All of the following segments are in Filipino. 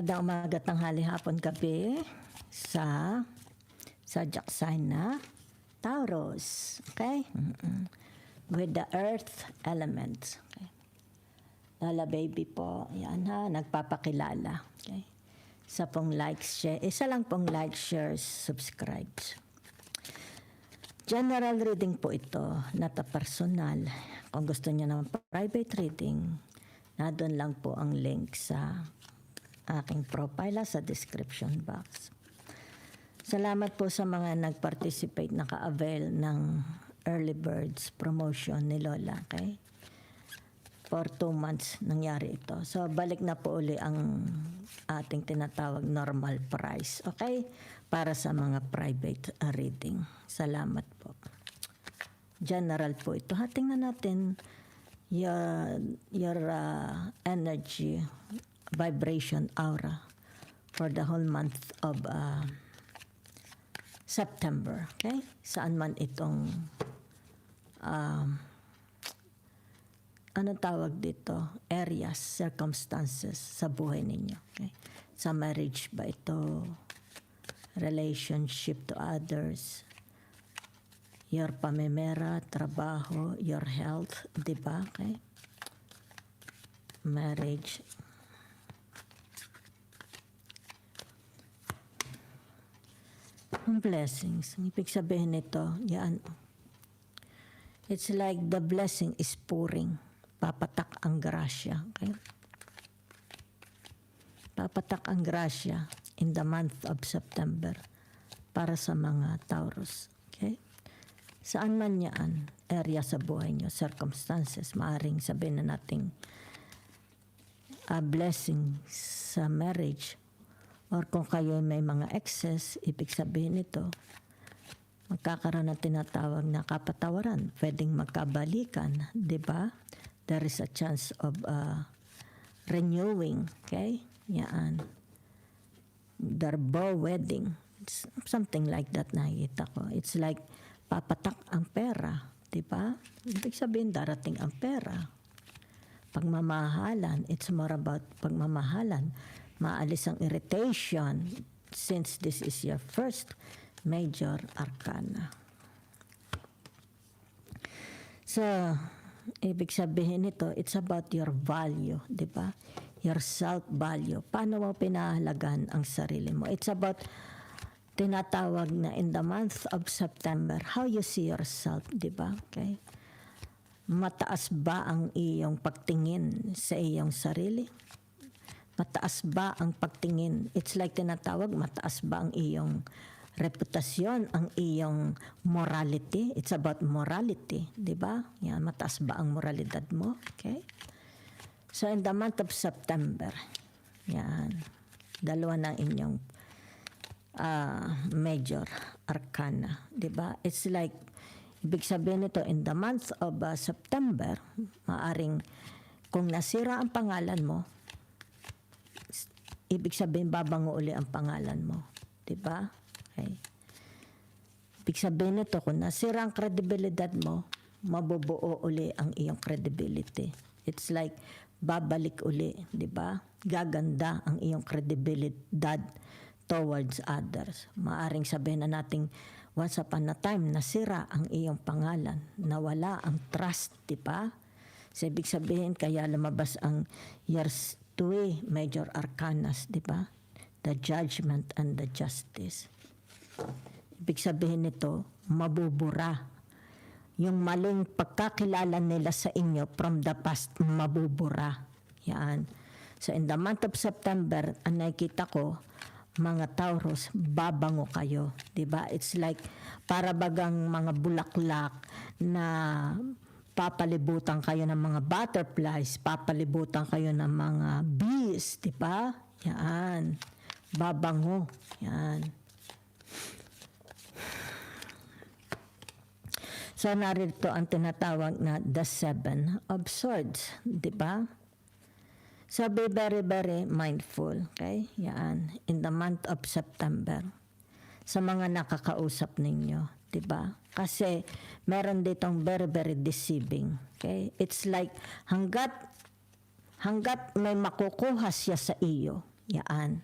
Magandang umaga, tanghali, hapon, gabi sa zodiac sign na Taurus. Okay? Mm-mm. With the earth element. Okay? Lala baby po. Yan ha, nagpapakilala. Okay? Isa pong like, share. Isa lang pong like, share, subscribe. General reading po ito, not a personal. Kung gusto niyo naman private reading, na doon lang po ang link sa aking profile sa description box. Salamat po sa mga nag-participate, naka-avail ng early birds promotion ni Lola. Okay? For two months nangyari ito. So, balik na po uli ang ating tinatawag normal price. Okay? Para sa mga private uh, reading. Salamat po. General po ito. Ha, tingnan natin your, your uh, energy, vibration aura for the whole month of uh, September. Okay? Saan man itong um, ano tawag dito? Areas, circumstances sa buhay ninyo. Okay? Sa marriage ba ito? Relationship to others? Your pamemera, trabaho, your health, di ba? Okay? Marriage. Ang blessings. Ang ibig sabihin nito, yan. It's like the blessing is pouring. Papatak ang grasya. Okay? Papatak ang grasya in the month of September para sa mga Taurus. Okay? Saan man yan, area sa buhay nyo, circumstances, maaring sabihin na nating a blessing sa marriage or kung kayo may mga excess, ibig sabihin nito, magkakaroon ng tinatawag na kapatawaran. Pwedeng magkabalikan, di ba? There is a chance of uh, renewing, okay? Yan. Darbo wedding. It's something like that nakikita ko. It's like papatak ang pera, di ba? Ibig sabihin darating ang pera. Pagmamahalan, it's more about pagmamahalan. Maalis ang irritation since this is your first major arcana. So, ibig sabihin nito, it's about your value, di ba? Your self-value. Paano mo pinahalagan ang sarili mo? It's about tinatawag na in the month of September, how you see yourself, di ba? Okay? Mataas ba ang iyong pagtingin sa iyong sarili? Mataas ba ang pagtingin? It's like tinatawag, mataas ba ang iyong reputasyon, ang iyong morality? It's about morality, di ba? Yan, mataas ba ang moralidad mo? Okay? So in the month of September, yan, dalawa na inyong uh, major arcana, 'di ba? It's like ibig sabihin nito in the month of uh, September, maaring kung nasira ang pangalan mo, ibig sabihin babango uli ang pangalan mo, 'di ba? Okay. Ibig sabihin nito kung nasira ang kredibilidad mo, mabubuo uli ang iyong credibility. It's like babalik uli, 'di ba? Gaganda ang iyong credibilidad towards others. Maaring sabihin na nating once upon a time nasira ang iyong pangalan, nawala ang trust, di ba? So, ibig sabihin kaya lumabas ang years two major arcanas, di ba? The judgment and the justice. Ibig sabihin nito, mabubura. Yung maling pagkakilala nila sa inyo from the past, mabubura. Yan. So in the month of September, ang nakikita ko, mga Taurus, babango kayo. ba? It's like para bagang mga bulaklak na papalibutan kayo ng mga butterflies, papalibutan kayo ng mga bees, 'di ba? Yan. Babango. Yan. So narito ang tinatawag na the seven of swords, 'di ba? So be very, very mindful. Okay? Yan. In the month of September. Sa mga nakakausap ninyo. 'Di ba? Kasi meron ditong very, very deceiving. Okay? It's like hanggat hanggat may makukuha siya sa iyo, Yaan.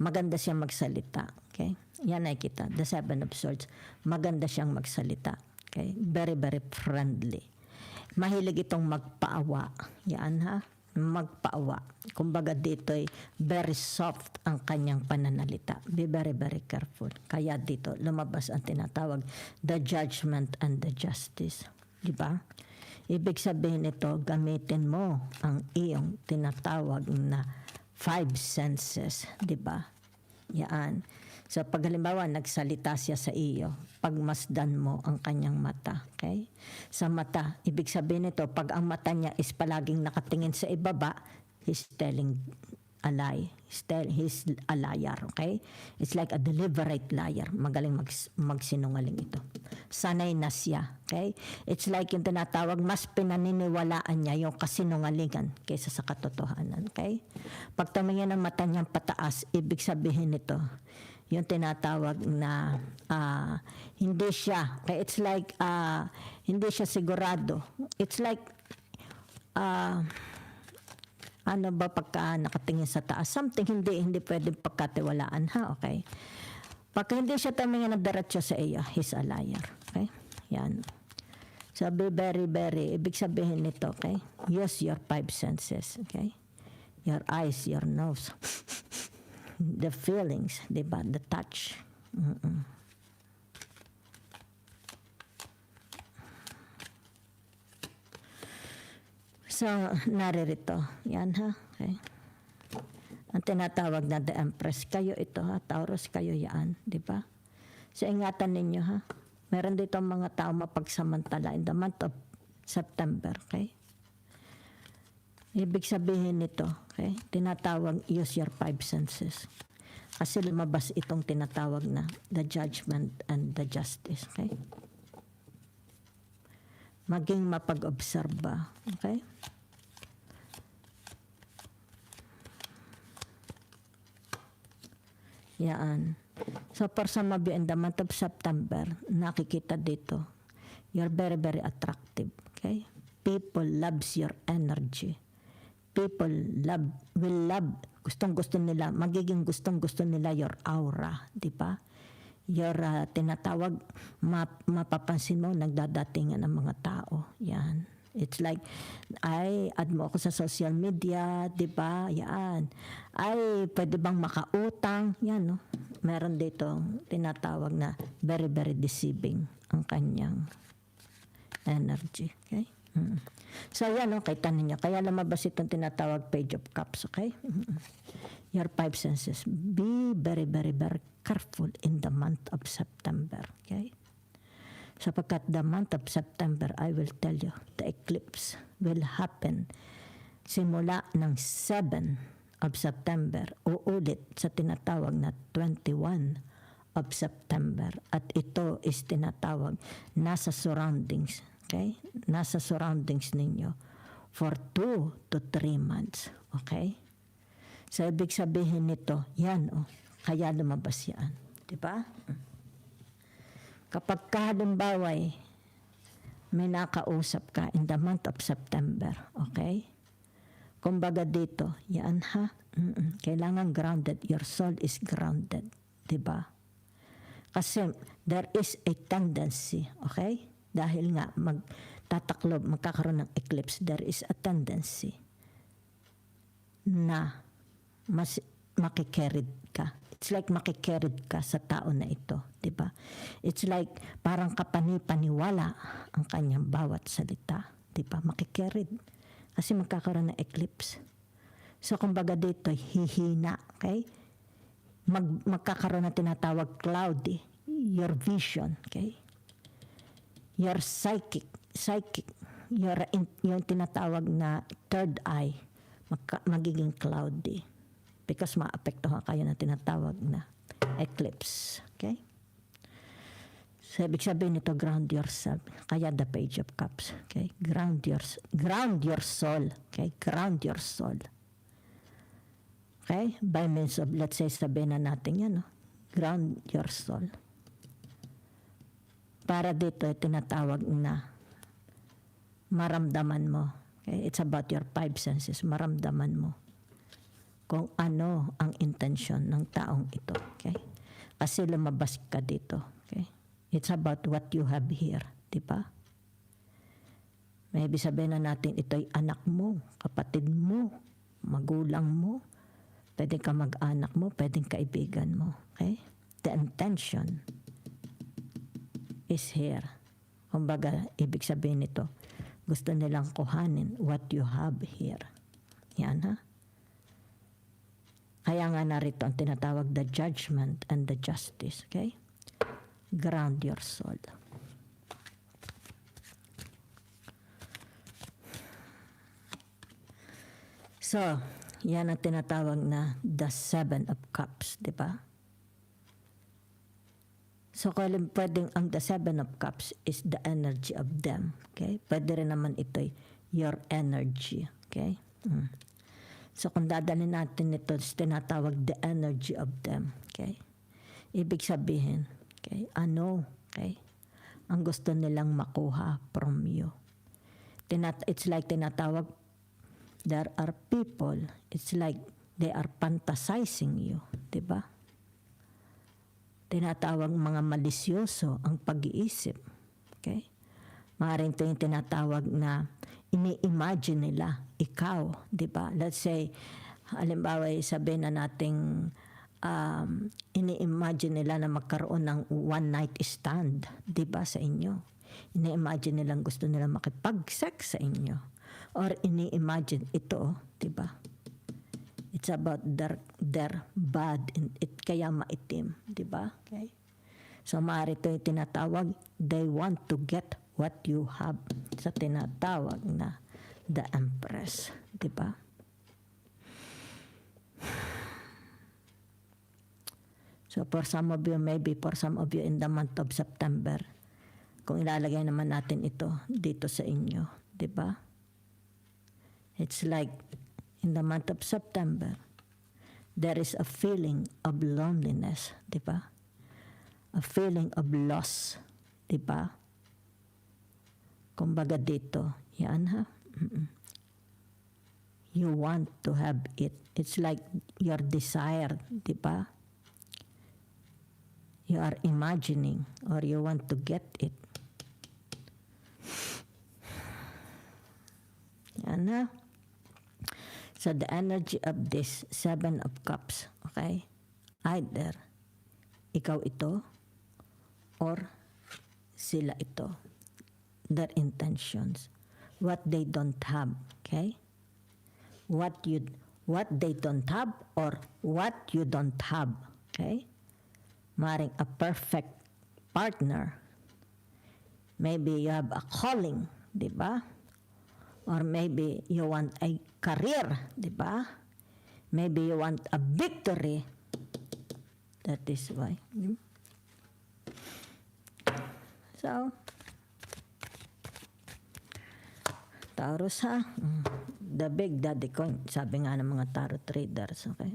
Maganda siyang magsalita. Okay? Yan ay kita. The Seven of Swords. Maganda siyang magsalita. Okay? Very, very friendly. Mahilig itong magpaawa. Yan ha? Magpaawa. Kumbaga dito ay very soft ang kanyang pananalita. Be very, very careful. Kaya dito lumabas ang tinatawag the judgment and the justice. Di ba? Ibig sabihin nito, gamitin mo ang iyong tinatawag na five senses, di ba? Yaan. So pag halimbawa nagsalita siya sa iyo, pagmasdan mo ang kanyang mata, okay? Sa mata, ibig sabihin nito, pag ang mata niya is palaging nakatingin sa ibaba, he's telling a lie. He's, tell, he's a liar, okay? It's like a deliberate liar. Magaling mag, magsinungaling ito. Sanay na siya, okay? It's like yung tinatawag, mas pinaniniwalaan niya yung kasinungalingan kaysa sa katotohanan, okay? Pag tumingin ang mata niyang pataas, ibig sabihin nito, yung tinatawag na ah, hindi siya? It's like, ah, hindi siya sigurado. It's like, ah, ano ba pagka nakatingin sa taas? Something hindi hindi pwedeng pagkatiwalaan ha, okay? Pagka hindi siya tumingin ng diretso sa iyo, he's a liar, okay? Yan. So be very, very, ibig sabihin nito, okay? Use your five senses, okay? Your eyes, your nose, the feelings, di ba? The touch. Mm-mm. So, naririto. Yan ha. Okay. Ang tinatawag na the Empress. Kayo ito ha. Taurus kayo yan. Di ba? So, ingatan ninyo ha. Meron dito mga tao mapagsamantala in the month of September. Okay? Ibig sabihin nito, okay? tinatawag use your five senses. Kasi lumabas itong tinatawag na the judgment and the justice. Okay? maging mapag-obserba. Okay? Yan. So, for some of you in the month of September, nakikita dito, you're very, very attractive. Okay? People loves your energy. People love, will love, gustong gusto nila, magiging gustong gusto nila your aura. Di ba? your uh, tinatawag, map, mapapansin mo, nagdadatingan ng mga tao. Yan. It's like, ay, add mo ako sa social media, di ba? Yan. Ay, pwede bang makautang? Yan, no? Meron dito tinatawag na very, very deceiving ang kanyang energy. Okay? Mm. So, yan, no? Kita ninyo. Kaya lumabas itong tinatawag page of cups, okay? Your five senses. Be very, very, very careful in the month of September. Okay? Sapagkat the month of September, I will tell you, the eclipse will happen simula ng 7 of September, uulit sa tinatawag na 21 of September. At ito is tinatawag nasa surroundings, okay? Nasa surroundings ninyo for 2 to 3 months, okay? So, ibig sabihin nito, yan, oh, kaya lumabas yan. Di ba? Kapag halimbawa may nakausap ka in the month of September, okay? Kumbaga dito, yan ha, Mm-mm. kailangan grounded. Your soul is grounded. Di ba? Kasi there is a tendency, okay? Dahil nga magtataklob, magkakaroon ng eclipse, there is a tendency na mas makikerrid ka. It's like makikerrid ka sa tao na ito, 'di ba? It's like parang kapani-paniwala ang kanyang bawat salita, 'di ba? Makikerrid. Kasi magkakaroon ng eclipse. So kumbaga dito hihina, okay? Mag, magkakaroon ng tinatawag cloudy, your vision, okay? Your psychic, psychic, your, yung tinatawag na third eye, magka, magiging cloudy because maapektuhan kayo na tinatawag na eclipse. Okay? So, ibig sabihin nito, ground yourself. Kaya the page of cups. Okay? Ground your, ground your soul. Okay? Ground your soul. Okay? By means of, let's say, sabihin na natin yan, no? Ground your soul. Para dito, tinatawag na maramdaman mo. Okay? It's about your five senses. Maramdaman mo kung ano ang intensyon ng taong ito. Okay? Kasi lumabas ka dito. Okay? It's about what you have here. Di ba? Maybe sabihin na natin ito'y anak mo, kapatid mo, magulang mo, pwede ka mag-anak mo, pwedeng kaibigan mo. Okay? The intention is here. Kumbaga, ibig sabihin nito, gusto nilang kuhanin what you have here. Yan ha? Kaya nga narito ang tinatawag the judgment and the justice. Okay? Ground your soul. So, yan ang tinatawag na the seven of cups, di ba? So, kung pwedeng ang the seven of cups is the energy of them. Okay? Pwede rin naman ito your energy. Okay? Mm. So, kung dadalhin natin ito, tinatawag the energy of them. Okay? Ibig sabihin, okay, ano, okay, ang gusto nilang makuha from you. Tinat it's like tinatawag, there are people, it's like they are fantasizing you. di ba? Tinatawag mga malisyoso ang pag-iisip. Okay? Maaaring ito yung tinatawag na ini-imagine nila ikaw, di ba? Let's say, halimbawa, sabihin na nating um, ini-imagine nila na magkaroon ng one night stand, di ba, sa inyo. Ini-imagine nilang gusto nila makipag-sex sa inyo. Or ini-imagine ito, di ba? It's about their, their bad, and it kaya maitim, di ba? Okay. So maaari ito yung tinatawag, they want to get what you have sa tinatawag na the empress, di ba? So for some of you, maybe for some of you in the month of September, kung ilalagay naman natin ito dito sa inyo, di ba? It's like in the month of September, there is a feeling of loneliness, di ba? A feeling of loss, di ba? Kumbaga dito, yan ha? Mm-mm. You want to have it. It's like your desire, di ba? You are imagining or you want to get it. Yan ha? So the energy of this seven of cups, okay? Either ikaw ito or sila ito. Their intentions. What they don't have, okay? What you what they don't have or what you don't have, okay? Maring a perfect partner. Maybe you have a calling, di ba? Or maybe you want a career, di ba? Maybe you want a victory. That is why. So, Taurus ha, Mm. the big daddy coin, sabi nga ng mga tarot traders, okay?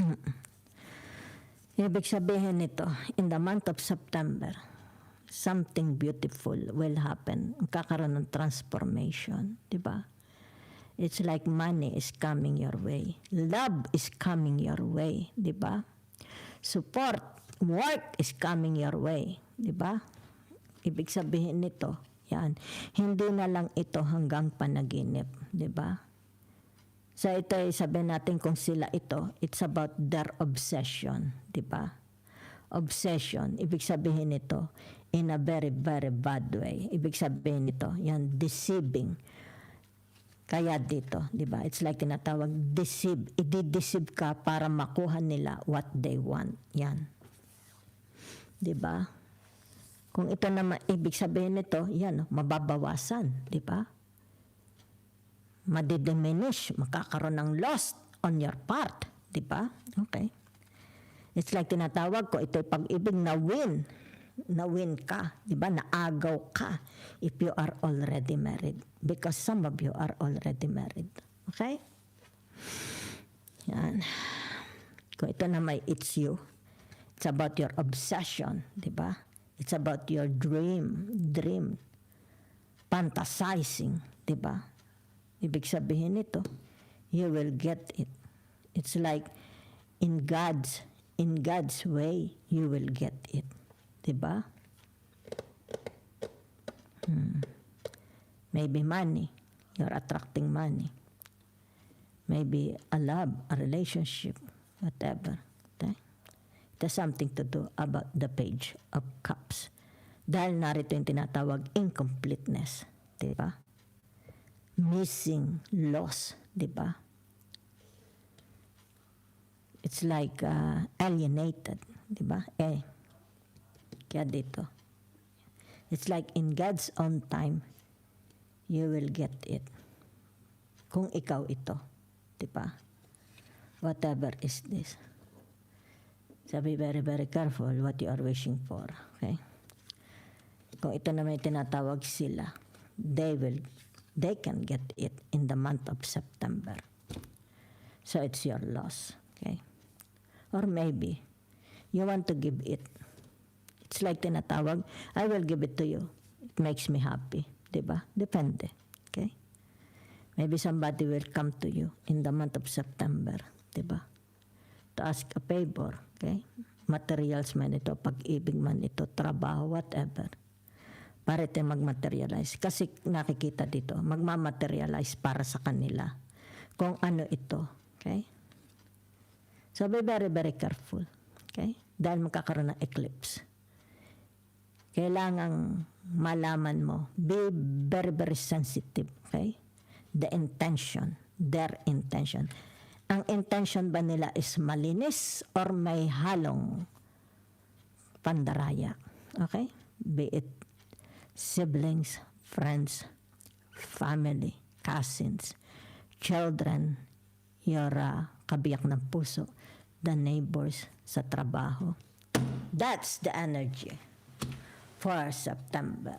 Ibig sabihin nito, in the month of September, something beautiful will happen. Kakaroon ng transformation, di ba? It's like money is coming your way. Love is coming your way, di ba? Support, work is coming your way, di ba? Ibig sabihin nito, yan, hindi na lang ito hanggang panaginip, di ba? So ito ay sabihin natin kung sila ito, it's about their obsession, di ba? Obsession, ibig sabihin nito, in a very, very bad way. Ibig sabihin nito, yan, deceiving. Kaya dito, di ba? It's like tinatawag deceive. I-deceive ka para makuha nila what they want. Yan. Di ba? Kung ito naman, ibig sabihin nito, yan, mababawasan. Di ba? Madidiminish, makakaroon ng loss on your part. Di ba? Okay. It's like tinatawag ko, ito'y pag-ibig na win. Na win ka. Di ba? Naagaw ka if you are already married. Because some of you are already married. Okay? Yan. Kung ito na may it's you, it's about your obsession, di ba? It's about your dream, dream, fantasizing, di ba? Ibig sabihin nito, you will get it. It's like in God's in God's way you will get it. 'Di ba? Hmm. Maybe money. You're attracting money. Maybe a love, a relationship, whatever. Okay? It has something to do about the page of cups. Dahil narito yung tinatawag incompleteness. Di ba? Missing, loss. Di ba? It's like uh, alienated. Di ba? Eh. Kaya dito. It's like in God's own time, you will get it. Kung ikaw ito. Di ba? Whatever is this. So be very, very careful what you are wishing for. Okay? Kung ito naman tinatawag sila, they will, they can get it in the month of September. So it's your loss. Okay? Or maybe, you want to give it. It's like tinatawag, I will give it to you. It makes me happy. Diba? Depende. Okay? Maybe somebody will come to you in the month of September. Diba? To ask a favor. Okay? Materials man ito, pag-ibig man ito, trabaho, whatever. Para ito mag-materialize. Kasi nakikita dito, magmamaterialize para sa kanila. Kung ano ito. Okay? So be very, very careful. Okay? Dahil magkakaroon ng eclipse. Kailangang malaman mo. Be very, very sensitive. Okay? The intention. Their intention. Ang intention ba nila is malinis or may halong pandaraya? Okay? Be it siblings, friends, family, cousins, children, your uh, kabiyak ng puso, the neighbors sa trabaho. That's the energy for September.